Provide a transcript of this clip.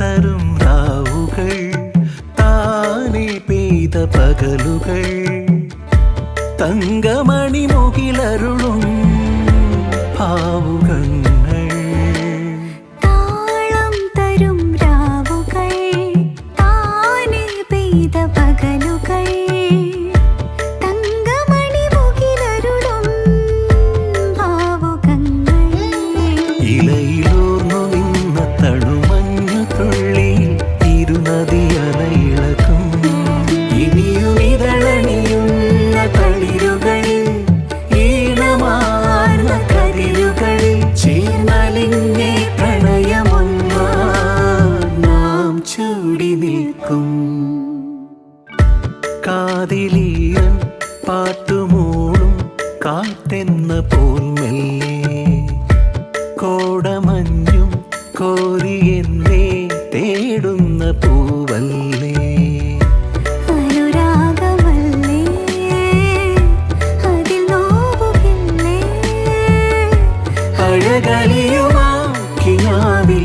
തരും രാവുകൾ താനെ പെയ്ത പകലുകൾ. തങ്കമണി മുകിലരുളും ഭാവുകൾ താളം തരും രാവുകൾ താനെ പെയ്ത ചൂടി നിൽക്കും. കാതിലീരൻ പാട്ടുമൂളും കാട്ടെന്ന പോൽ മെല്ലെ കോടമഞ്ഞും കോരിയെന്നേ തേടുന്ന പൂവല്ലേ. അനുരാഗമല്ലേ? അതിൽ നോവുകില്ലേ? അഴകലിയുമാ കിനാവിൽ